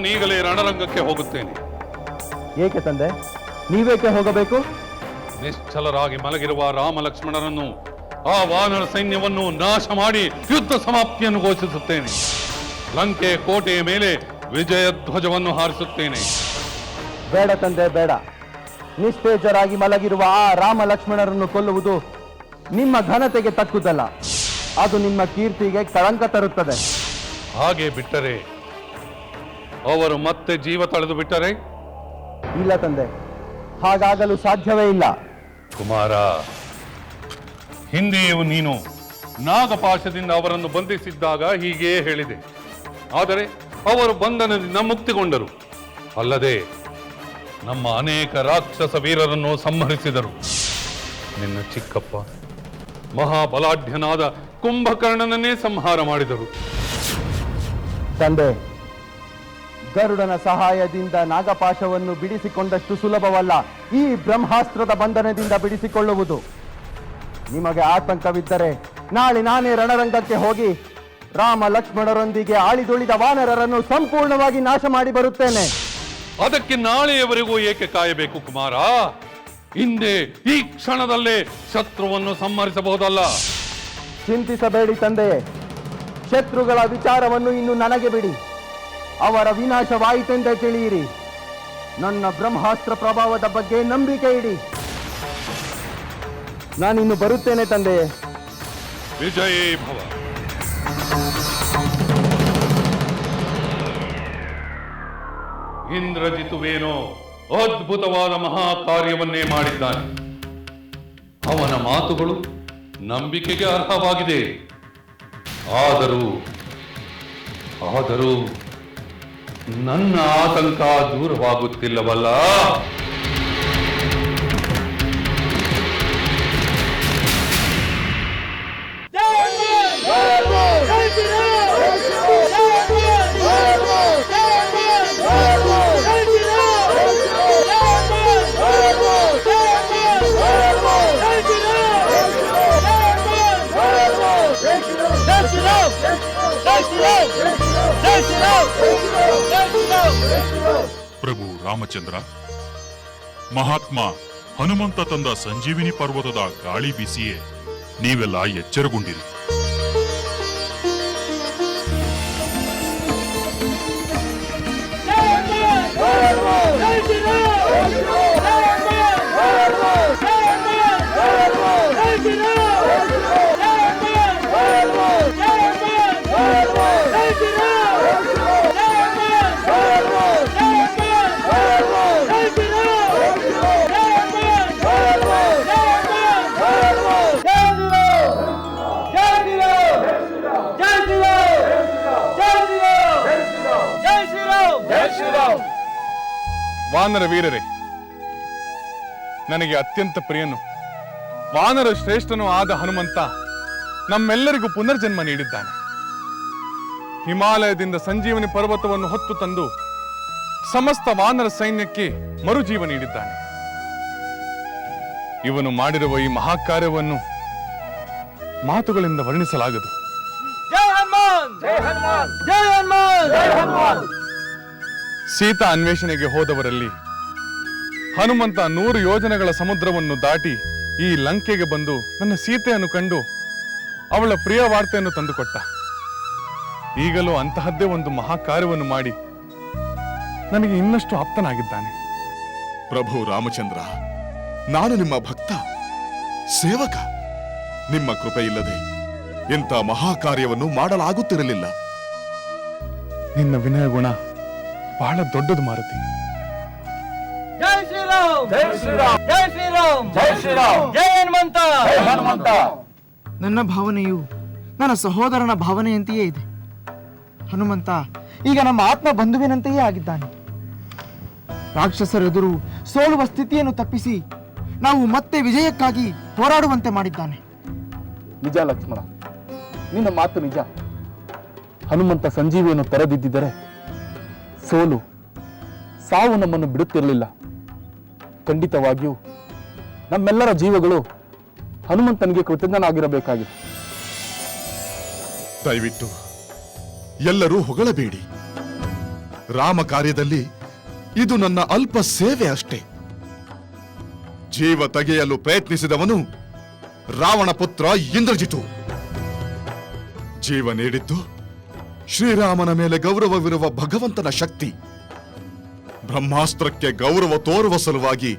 ನಾನೀಗಲೇ ರಣರಂಗಕ್ಕೆ ಹೋಗುತ್ತೇನೆ. ಏಕೆ ತಂದೆ? ನೀವೇಕೆ ಹೋಗಬೇಕು? ನಿಶ್ಚಲರಾಗಿ ಮಲಗಿರುವ ರಾಮ ಲಕ್ಷ್ಮಣರನ್ನು ಆ ವಾನರ ಸೈನ್ಯವನ್ನು ನಾಶ ಮಾಡಿ ಯುದ್ಧ ಸಮಾಪ್ತಿಯನ್ನು ಘೋಷಿಸುತ್ತೇನೆ. ಲಂಕೆ ಕೋಟೆಯ ಮೇಲೆ ವಿಜಯ ಧ್ವಜವನ್ನು ಹಾರಿಸುತ್ತೇನೆ. ಬೇಡ ತಂದೆ ಬೇಡ. ನಿಸ್ತೇಜರಾಗಿ ಮಲಗಿರುವ ಆ ರಾಮ ಲಕ್ಷ್ಮಣರನ್ನು ಕೊಲ್ಲುವುದು ನಿಮ್ಮ ಘನತೆಗೆ ತಕ್ಕುದಲ್ಲ. ಅದು ನಿಮ್ಮ ಕೀರ್ತಿಗೆ ಕಳಂಕ ತರುತ್ತದೆ. ಹಾಗೆ ಬಿಟ್ಟರೆ ಅವರು ಮತ್ತೆ ಜೀವ ತಳೆದು ಬಿಟ್ಟರೆ? ಇಲ್ಲ ತಂದೆ ಹಾಗಾಗಲು ಸಾಧ್ಯವೇ ಇಲ್ಲ. ಕುಮಾರ ಹಿಂದೆಯೂ ನೀನು ನಾಗಪಾಶದಿಂದ ಅವರನ್ನು ಬಂಧಿಸಿದ್ದಾಗ ಹೀಗೇ ಹೇಳಿದೆ. ಆದರೆ ಅವರು ಬಂಧನದಿಂದ ಮುಕ್ತಿಗೊಂಡರು. ಅಲ್ಲದೆ ನಮ್ಮ ಅನೇಕ ರಾಕ್ಷಸ ವೀರರನ್ನು ಸಂಹರಿಸಿದರು. ನಿನ್ನ ಚಿಕ್ಕಪ್ಪ ಮಹಾಬಲಾಢ್ಯನಾದ ಕುಂಭಕರ್ಣನನ್ನೇ ಸಂಹಾರ ಮಾಡಿದರು. ತಂದೆ ಗರುಡನ ಸಹಾಯದಿಂದ ನಾಗಪಾಶವನ್ನು ಬಿಡಿಸಿಕೊಂಡಷ್ಟು ಸುಲಭವಲ್ಲ. ಈ ಬ್ರಹ್ಮಾಸ್ತ್ರದ ಬಂಧನದಿಂದ ಬಿಡಿಸಿಕೊಳ್ಳುವುದು. ನಿಮಗೆ ಆತಂಕವಿದ್ದರೆ ನಾಳೆ ನಾನೇ ರಣರಂಗಕ್ಕೆ ಹೋಗಿ ರಾಮ ಲಕ್ಷ್ಮಣರೊಂದಿಗೆ ಆಳಿದುಳಿದ ವಾನರರನ್ನು ಸಂಪೂರ್ಣವಾಗಿ ನಾಶ ಮಾಡಿ ಬರುತ್ತೇನೆ. ಅದಕ್ಕೆ ನಾಳೆಯವರೆಗೂ ಏಕೆ ಕಾಯಬೇಕು ಕುಮಾರ? ಹಿಂದೆ ಈ ಕ್ಷಣದಲ್ಲೇ ಶತ್ರುವನ್ನು ಸಂಹರಿಸಬಹುದಲ್ಲ. ಚಿಂತಿಸಬೇಡಿ ತಂದೆಯೇ. ಶತ್ರುಗಳ ವಿಚಾರವನ್ನು ಇನ್ನು ನನಗೆ ಬಿಡಿ. ಅವರ ವಿನಾಶವಾಯಿತೆಂದೇ ತಿಳಿಯಿರಿ. ನನ್ನ ಬ್ರಹ್ಮಾಸ್ತ್ರ ಪ್ರಭಾವದ ಬಗ್ಗೆ ನಂಬಿಕೆ ಇಡಿ. ನಾನಿನ್ನು ಬರುತ್ತೇನೆ ತಂದೆ. ವಿಜಯೇ ಇಂದ್ರಜಿತುವೇನೋ ಅದ್ಭುತವಾದ ಮಹಾ ಕಾರ್ಯವನ್ನೇ ಮಾಡಿದ್ದಾನೆ. ಅವನ ಮಾತುಗಳು ನಂಬಿಕೆಗೆ ಅರ್ಹವಾಗಿದೆ. ಆದರೂ ಆದರೂ ನನ್ನ ಆತಂಕ ದೂರವಾಗುತ್ತಿಲ್ಲವಲ್ಲ? ರಾಮಚಂದ್ರ ಮಹಾತ್ಮ ಹನುಮಂತ ತಂದ ಸಂಜೀವಿನಿ ಪರ್ವತದ ಗಾಳಿ ಬಿಸಿಯೇ ನೀವೆಲ್ಲ ಎಚ್ಚರಗೊಂಡಿರಿ. ವಾನರ ವೀರರೇ ನನಗೆ ಅತ್ಯಂತ ಪ್ರಿಯನು. ವಾನರ ಶ್ರೇಷ್ಠನೂ ಆದ ಹನುಮಂತ ನಮ್ಮೆಲ್ಲರಿಗೂ ಪುನರ್ಜನ್ಮ ನೀಡಿದ್ದಾನೆ. ಹಿಮಾಲಯದಿಂದ ಸಂಜೀವನಿ ಪರ್ವತವನ್ನು ಹೊತ್ತು ತಂದು ಸಮಸ್ತ ವಾನರ ಸೈನ್ಯಕ್ಕೆ ಮರುಜೀವ ನೀಡಿದ್ದಾನೆ. ಇವನು ಮಾಡಿರುವ ಈ ಮಹಾಕಾರ್ಯವನ್ನು ಮಾತುಗಳಿಂದ ವರ್ಣಿಸಲಾಗದು. ಸೀತಾ ಅನ್ವೇಷಣೆಗೆ ಹೋದವರಲ್ಲಿ ಹನುಮಂತ ನೂರು ಯೋಜನೆಗಳ ಸಮುದ್ರವನ್ನು ದಾಟಿ ಈ ಲಂಕೆಗೆ ಬಂದು ನನ್ನ ಸೀತೆಯನ್ನು ಕಂಡು ಅವಳ ಪ್ರಿಯ ವಾರ್ತೆಯನ್ನು ತಂದುಕೊಟ್ಟ. ಈಗಲೂ ಅಂತಹದ್ದೇ ಒಂದು ಮಹಾಕಾರ್ಯವನ್ನು ಮಾಡಿ ನನಗೆ ಇನ್ನಷ್ಟು ಆಪ್ತನಾಗಿದ್ದಾನೆ. ಪ್ರಭು ರಾಮಚಂದ್ರ ನಾನು ನಿಮ್ಮ ಭಕ್ತ ಸೇವಕ. ನಿಮ್ಮ ಕೃಪೆ ಇಲ್ಲದೆ ಇಂಥ ಮಹಾಕಾರ್ಯವನ್ನು ಮಾಡಲಾಗುತ್ತಿರಲಿಲ್ಲ. ನಿನ್ನ ವಿನಯ ಗುಣ ಬಹಳ ದೊಡ್ಡದು ಮಾರುತಿ. ಜೈ ಶ್ರೀರಾಮ್. ಜೈ ಶ್ರೀರಾಮ್. ಜೈ ಶ್ರೀರಾಮ್. ಜೈ ಶ್ರೀರಾಮ್. ಜೈ ಹನುಮಂತ. ಹನುಮಂತ. ನನ್ನ ಭಾವನೆಯು ನನ್ನ ಸಹೋದರನ ಭಾವನೆಯಂತೆಯೇ ಇದೆ. ಹನುಮಂತ ಈಗ ನಮ್ಮ ಆತ್ಮ ಬಂಧುವಿನಂತೆಯೇ ಆಗಿದ್ದಾನೆ. ರಾಕ್ಷಸರೆದುರು ಸೋಲುವ ಸ್ಥಿತಿಯನ್ನು ತಪ್ಪಿಸಿ ನಾವು ಮತ್ತೆ ವಿಜಯಕ್ಕಾಗಿ ಹೋರಾಡುವಂತೆ ಮಾಡಿದ್ದಾನೆ. ನಿಜ ಲಕ್ಷ್ಮಣ ನಿನ್ನ ಮಾತು ನಿಜ. ಹನುಮಂತ ಸಂಜೀವಿಯನ್ನು ತೆರೆದಿದ್ದರೆ ಸೋಲು. ಸಾವು ನಮ್ಮನ್ನು ಬಿಡುತ್ತಿರಲಿಲ್ಲ. ಖಂಡಿತವಾಗಿಯೂ ನಮ್ಮೆಲ್ಲರ ಜೀವಗಳು ಹನುಮಂತನಿಗೆ ಕೃತಜ್ಞನಾಗಿರಬೇಕಾಗಿದೆ. ದಯವಿಟ್ಟು ಎಲ್ಲರೂ ಹೊಗಳಬೇಡಿ. ರಾಮ ಕಾರ್ಯದಲ್ಲಿ ಇದು ನನ್ನ ಅಲ್ಪ ಸೇವೆ ಅಷ್ಟೇ. ಜೀವ ತೆಗೆಯಲು ಪ್ರಯತ್ನಿಸಿದವನು ರಾವಣ ಪುತ್ರ ಇಂದ್ರಜಿತು. ಜೀವ ನೀಡಿದ್ದು ಶ್ರೀರಾಮನ ಮೇಲೆ ಗೌರವವಿರುವ ಭಗವಂತನ ಶಕ್ತಿ. ಬ್ರಹ್ಮಾಸ್ತ್ರಕ್ಕೆ ಗೌರವ ತೋರುವ ಸಲುವಾಗಿ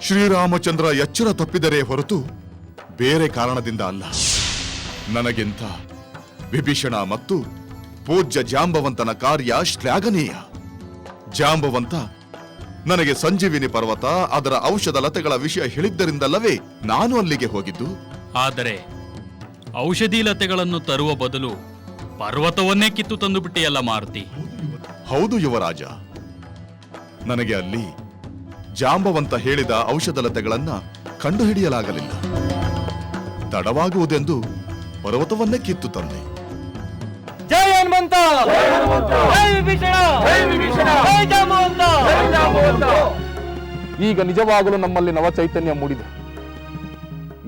ಶ್ರೀರಾಮಚಂದ್ರ ಎಚ್ಚರ ತಪ್ಪಿದರೆ ಹೊರತು ಬೇರೆ ಕಾರಣದಿಂದ ಅಲ್ಲ. ನನಗಿಂತ ವಿಭೀಷಣ ಮತ್ತು ಪೂಜ್ಯ ಜಾಂಬವಂತನ ಕಾರ್ಯ ಶ್ಲಾಘನೀಯ. ಜಾಂಬವಂತ, ನನಗೆ ಸಂಜೀವಿನಿ ಪರ್ವತ, ಅದರ ಔಷಧ ಲತೆಗಳ ವಿಷಯ ಹೇಳಿದ್ದರಿಂದಲ್ಲವೇ ನಾನು ಅಲ್ಲಿಗೆ ಹೋಗಿದ್ದು? ಆದರೆ ಔಷಧಿ ಲತೆಗಳನ್ನು ತರುವ ಬದಲು ಪರ್ವತವನ್ನೇ ಕಿತ್ತು ತಂದು ಬಿಟ್ಟಿಯಲ್ಲ ಮಾರುತಿ? ಹೌದು ಯುವರಾಜ. ನನಗೆ ಅಲ್ಲಿ ಜಾಂಬವಂತ ಹೇಳಿದ ಔಷಧ ಲತೆಗಳನ್ನ ಕಂಡುಹಿಡಿಯಲಾಗಲಿಲ್ಲ. ತಡವಾಗುವುದೆಂದು ಪರ್ವತವನ್ನೇ ಕಿತ್ತು ತಂದೆ. ಜೈ ಹನುಮಂತ! ಜೈ ವಿಭೀಷಣ! ಜೈ ಜಾಂಬವಂತ! ಈಗ ನಿಜವಾಗಲೂ ನಮ್ಮಲ್ಲಿ ನವ ಚೈತನ್ಯ ಮೂಡಿದೆ.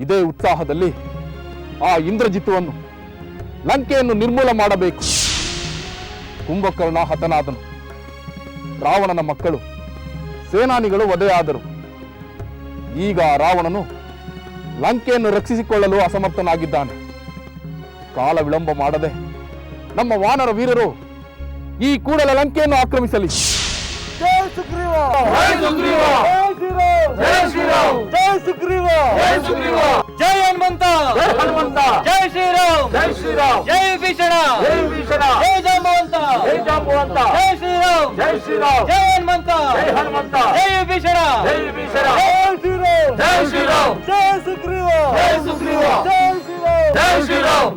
ಇದೇ ಉತ್ಸಾಹದಲ್ಲಿ ಆ ಇಂದ್ರಜಿತುವನ್ನು ಲಂಕೆಯನ್ನು ನಿರ್ಮೂಲ ಮಾಡಬೇಕು. ಕುಂಭಕರ್ಣ ಹತನಾದನು. ರಾವಣನ ಮಕ್ಕಳು ಸೇನಾನಿಗಳು ವಧೆಯಾದರು. ಈಗ ರಾವಣನು ಲಂಕೆಯನ್ನು ರಕ್ಷಿಸಿಕೊಳ್ಳಲು ಅಸಮರ್ಥನಾಗಿದ್ದಾನೆ. ಕಾಲ ವಿಳಂಬ ಮಾಡದೆ ನಮ್ಮ ವಾನರ ವೀರರು ಈ ಕೂಡಲ ಲಂಕೆಯನ್ನು ಆಕ್ರಮಿಸಲಿ. ಜೈ ಸುಗ್ರೀವ! ಜೈ ಸುಗ್ರೀವ! ಜೈ ಶ್ರೀರಾಮ್ ಜೈ ಸುಗ್ರೀವ ಜೈ ಸುಗ್ರೀವ ಜೈ ಹನುಮಂತ ಜೈ ಹನುಮಂತ ಜೈ ಶ್ರೀರಾಮ್ ಜೈ ಶ್ರೀರಾಮ್ ಜೈ ವಿಭೀಷಣ ಜೈ ವಿಭೀಷಣ ಜೈ ಜಾಂಬವಂತ ಜೈ ಜಾಂಬವಂತ ಜೈ ಶ್ರೀರಾಮ್ ಜೈ ಶ್ರೀರಾಮ್ ಜೈ ಹನುಮಂತ ಜೈ ಹನುಮಂತ ಜೈ ವಿಭೀಷಣ ಜೈ ವಿಭೀಷಣ ಜೈ ಶ್ರೀರಾಮ್ ಜೈ ಶ್ರೀರಾಮ್ ಜೈ ಸುಗ್ರೀವ ಜೈ ಸುಗ್ರೀವ ಜೈ ಶ್ರೀರಾಮ್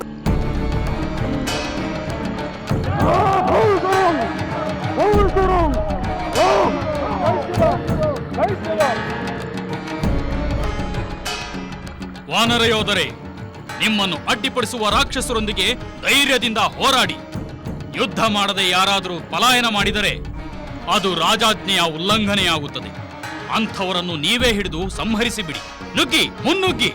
ಜೈ ಶ್ರೀರಾಮ್ ವಾನರ ಯೋಧರೇ, ನಿಮ್ಮನ್ನು ಅಡ್ಡಿಪಡಿಸುವ ರಾಕ್ಷಸರೊಂದಿಗೆ ಧೈರ್ಯದಿಂದ ಹೋರಾಡಿ. ಯುದ್ಧ ಮಾಡದೆ ಯಾರಾದರೂ ಪಲಾಯನ ಮಾಡಿದರೆ ಅದು ರಾಜಾಜ್ಞೆಯ ಉಲ್ಲಂಘನೆಯಾಗುತ್ತದೆ. ಅಂಥವರನ್ನು ನೀವೇ ಹಿಡಿದು ಸಂಹರಿಸಿ ಬಿಡಿ ನುಗ್ಗಿ, ಮುನ್ನುಗ್ಗಿ.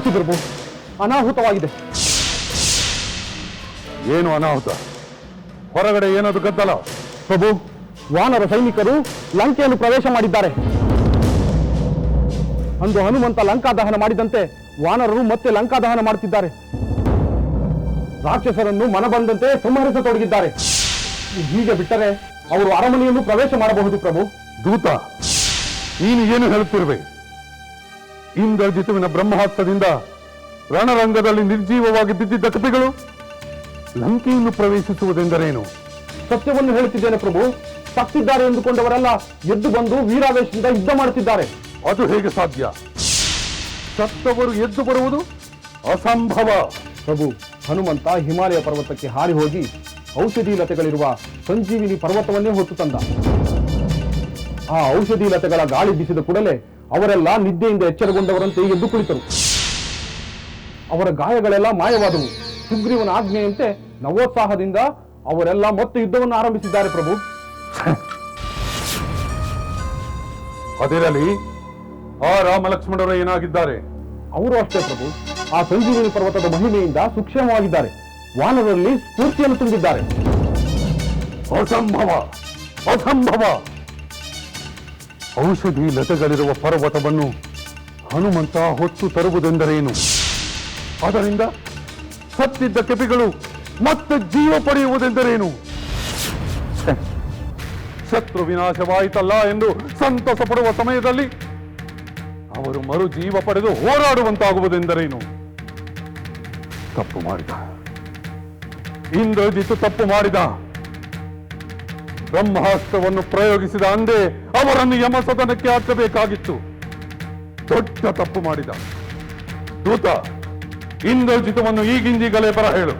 ಪ್ರಭು ಅನಾಹುತವಾಗಿದೆ. ಏನು ಅನಾಹುತ? ಹೊರಗಡೆ ಏನದು ಗದ್ದಲ? ಪ್ರಭು ವಾನರ ಸೈನಿಕರು ಲಂಕೆಯನ್ನು ಪ್ರವೇಶ ಮಾಡಿದ್ದಾರೆ. ಅಂದು ಹನುಮಂತ ಲಂಕಾ ದಹನ ಮಾಡಿದಂತೆ ವಾನರರು ಮತ್ತೆ ಲಂಕಾ ದಹನ ಮಾಡುತ್ತಿದ್ದಾರೆ. ರಾಕ್ಷಸರನ್ನು ಮನಬಂದಂತೆ ಸಂಹರಿಸತೊಡಗಿದ್ದಾರೆ. ಹೀಗೆ ಬಿಟ್ಟರೆ ಅವರು ಅರಮನೆಯನ್ನು ಪ್ರವೇಶ ಮಾಡಬಹುದು ಪ್ರಭು. ದೂತ ನೀನು ಏನು ಹೇಳುತ್ತಿರುವೆ ಇಂದ್ರಜಿತುವಿನ ಬ್ರಹ್ಮಾಸ್ತ್ರದಿಂದ ರಣರಂಗದಲ್ಲಿ ನಿರ್ಜೀವವಾಗಿ ಬಿದ್ದಿದ್ದ ಕಪಿಗಳು ಲಂಕೆಯನ್ನು ಪ್ರವೇಶಿಸುವುದೆಂದರೇನು? ಸತ್ಯವನ್ನು ಹೇಳುತ್ತಿದ್ದೇನೆ ಪ್ರಭು. ಸತ್ತಿದ್ದಾರೆ ಎಂದುಕೊಂಡವರೆಲ್ಲ ಎದ್ದು ಬಂದು ವೀರಾವೇಶದಿಂದ ಯುದ್ಧ ಮಾಡುತ್ತಿದ್ದಾರೆ. ಅದು ಹೇಗೆ ಸಾಧ್ಯ? ಸತ್ತವರು ಎದ್ದು ಬರುವುದು ಅಸಂಭವ. ಪ್ರಭು ಹನುಮಂತ ಹಿಮಾಲಯ ಪರ್ವತಕ್ಕೆ ಹಾರಿ ಹೋಗಿ ಔಷಧಿ ಲತೆಗಳಿರುವ ಸಂಜೀವಿನಿ ಪರ್ವತವನ್ನೇ ಹೊತ್ತು ತಂದ. ಆ ಔಷಧಿ ಲತೆಗಳ ಗಾಳಿ ಬೀಸಿದ ಕೂಡಲೇ ಅವರೆಲ್ಲ ನಿದ್ದೆಯಿಂದ ಎಚ್ಚರಗೊಂಡವರಂತೆ ಎದ್ದು ಕುಳಿತರು. ಅವರ ಗಾಯಗಳೆಲ್ಲ ಮಾಯವಾದವು. ಸುಗ್ರೀವನ ಆಜ್ಞೆಯಂತೆ ನವೋತ್ಸಾಹದಿಂದ ಅವರೆಲ್ಲ ಮತ್ತೆ ಯುದ್ಧವನ್ನು ಆರಂಭಿಸಿದ್ದಾರೆ ಪ್ರಭು. ಅದಿರಲಿ ಆ ರಾಮ ಲಕ್ಷ್ಮಣರು ಏನಾಗಿದ್ದಾರೆ? ಅವರು ಅಷ್ಟೇ ಪ್ರಭು. ಆ ಸಂಜೀವಿನಿ ಪರ್ವತದ ಮಹಿಮೆಯಿಂದ ಸುಕ್ಷೇಮವಾಗಿದ್ದಾರೆ. ವಾನರಲ್ಲಿ ಸ್ಫೂರ್ತಿಯನ್ನು ತುಂಬಿದ್ದಾರೆ. ಅಸಂಭವ ಅಸಂಭವ. ಔಷಧಿ ಲತೆಗಳಿರುವ ಪರ್ವತವನ್ನು ಹನುಮಂತ ಹೊತ್ತು ತರುವುದೆಂದರೇನು? ಅದರಿಂದ ಸತ್ತಿದ್ದ ಕೆಪಿಗಳು ಮತ್ತೆ ಜೀವ ಪಡೆಯುವುದೆಂದರೇನು? ಶತ್ರು ವಿನಾಶವಾಯಿತಲ್ಲ ಎಂದು ಸಂತಸ ಪಡುವ ಸಮಯದಲ್ಲಿ ಅವರು ಮರು ಜೀವ ಪಡೆದು ಹೋರಾಡುವಂತಾಗುವುದೆಂದರೇನು? ತಪ್ಪು ಮಾಡಿದ. ಇಂದ್ರಜಿತ್ತು ತಪ್ಪು ಮಾಡಿದ. ಬ್ರಹ್ಮಾಸ್ತ್ರವನ್ನು ಪ್ರಯೋಗಿಸಿದ ಅಂದೇ ಅವರನ್ನು ಯಮಸದನಕ್ಕೆ ಹಾಕಬೇಕಾಗಿತ್ತು. ದೊಡ್ಡ ತಪ್ಪು ಮಾಡಿದ. ದೂತ ಇಂದ್ರಜಿತವನ್ನು ಈಗಿಂದೀಗಲೇ ಬರ ಹೇಳು.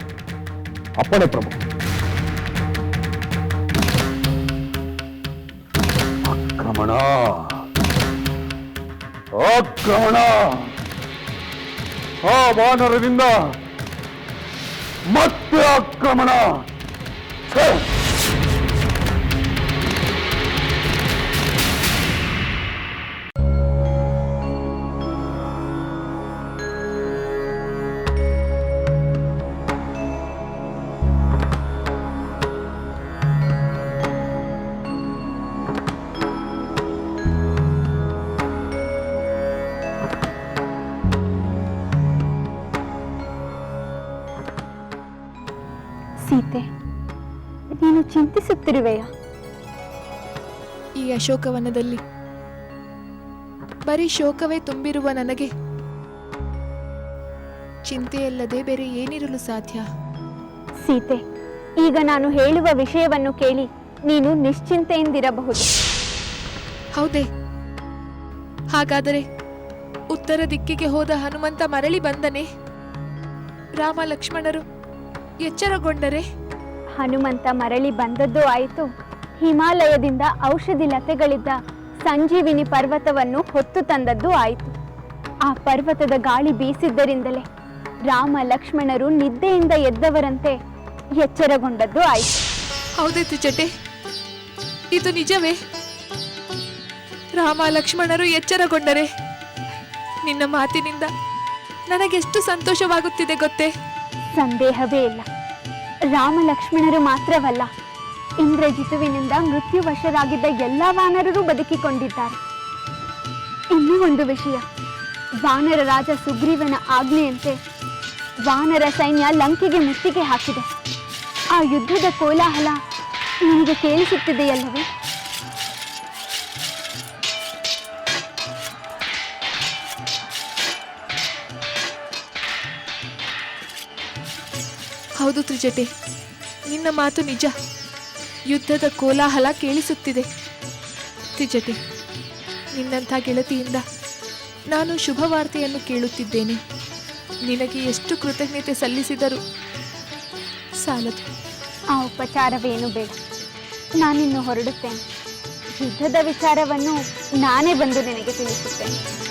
ಅಪ್ಪಣೆ ಪ್ರಭು. ಆಕ್ರಮಣ. ಆಕ್ರಮಣ. ಆ ವಾನರದಿಂದ ಮತ್ತೆ ಆಕ್ರಮಣ. ಚಿಂತಿಸುತ್ತಿರುವೆಯಾ? ಈ ಅಶೋಕವನದಲ್ಲಿ ಬರೀ ಶೋಕವೇ ತುಂಬಿರುವ ನನಗೆ ಚಿಂತೆಯಲ್ಲದೆ ಬೇರೆ ಏನಿರಲು ಸಾಧ್ಯ? ಸೀತೆ ಈಗ ನಾನು ಹೇಳುವ ವಿಷಯವನ್ನು ಕೇಳಿ ನೀನು ನಿಶ್ಚಿಂತೆಯಿಂದಿರಬಹುದು. ಹೌದೇ. ಹಾಗಾದರೆ ಉತ್ತರ ದಿಕ್ಕಿಗೆ ಹೋದ ಹನುಮಂತ ಮರಳಿ ಬಂದನೆ? ರಾಮ ಲಕ್ಷ್ಮಣರು ಎಚ್ಚರಗೊಂಡರೆ? ಹನುಮಂತ ಮರಳಿ ಬಂದದ್ದು ಆಯಿತು. ಹಿಮಾಲಯದಿಂದ ಔಷಧಿ ಲತೆಗಳಿದ್ದ ಸಂಜೀವಿನಿ ಪರ್ವತವನ್ನು ಹೊತ್ತು ತಂದದ್ದು ಆಯಿತು. ಆ ಪರ್ವತದ ಗಾಳಿ ಬೀಸಿದ್ದರಿಂದಲೇ ರಾಮ ಲಕ್ಷ್ಮಣರು ನಿದ್ದೆಯಿಂದ ಎದ್ದವರಂತೆ ಎಚ್ಚರಗೊಂಡದ್ದು ಆಯಿತು. ಹೌದಿತ್ತು ಜಟೆ ಇದು ನಿಜವೇ? ರಾಮ ಲಕ್ಷ್ಮಣರು ಎಚ್ಚರಗೊಂಡರೆ ನಿನ್ನ ಮಾತಿನಿಂದ ನನಗೆಷ್ಟು ಸಂತೋಷವಾಗುತ್ತಿದೆ ಗೊತ್ತೇ? ಸಂದೇಹವೇ ಇಲ್ಲ. ರಾಮ ಲಕ್ಷ್ಮಣರು ಮಾತ್ರವಲ್ಲ, ಇಂದ್ರಜಿತುವಿನಿಂದ ಮೃತ್ಯುವಶರಾಗಿದ್ದ ಎಲ್ಲ ವಾನರರು ಬದುಕಿಕೊಂಡಿದ್ದಾರೆ. ಇನ್ನೂ ಒಂದು ವಿಷಯ, ವಾನರ ರಾಜ ಸುಗ್ರೀವನ ಆಜ್ಞೆಯಂತೆ ವಾನರ ಸೈನ್ಯ ಲಂಕೆಗೆ ಮುತ್ತಿಗೆ ಹಾಕಿದೆ. ಆ ಯುದ್ಧದ ಕೋಲಾಹಲ ನಿಮಗೆ ಕೇಳಿಸುತ್ತಿದೆಯಲ್ಲವೇ? ಹೌದು ತ್ರಿಜಟೆ. ನಿನ್ನ ಮಾತು ನಿಜ. ಯುದ್ಧದ ಕೋಲಾಹಲ ಕೇಳಿಸುತ್ತಿದೆ. ತ್ರಿಜಟೆ, ನಿನ್ನಂಥ ಗೆಳತಿಯಿಂದ ನಾನು ಶುಭವಾರ್ತೆಯನ್ನು ಕೇಳುತ್ತಿದ್ದೇನೆ. ನಿನಗೆ ಎಷ್ಟು ಕೃತಜ್ಞತೆ ಸಲ್ಲಿಸಿದರು ಸಾಲದು. ಆ ಉಪಚಾರವೇನು ಬೇಡ. ನಾನಿನ್ನು ಹೊರಡುತ್ತೇನೆ. ಯುದ್ಧದ ವಿಚಾರವನ್ನು ನಾನೇ ಬಂದು ನಿನಗೆ ತಿಳಿಸುತ್ತೇನೆ.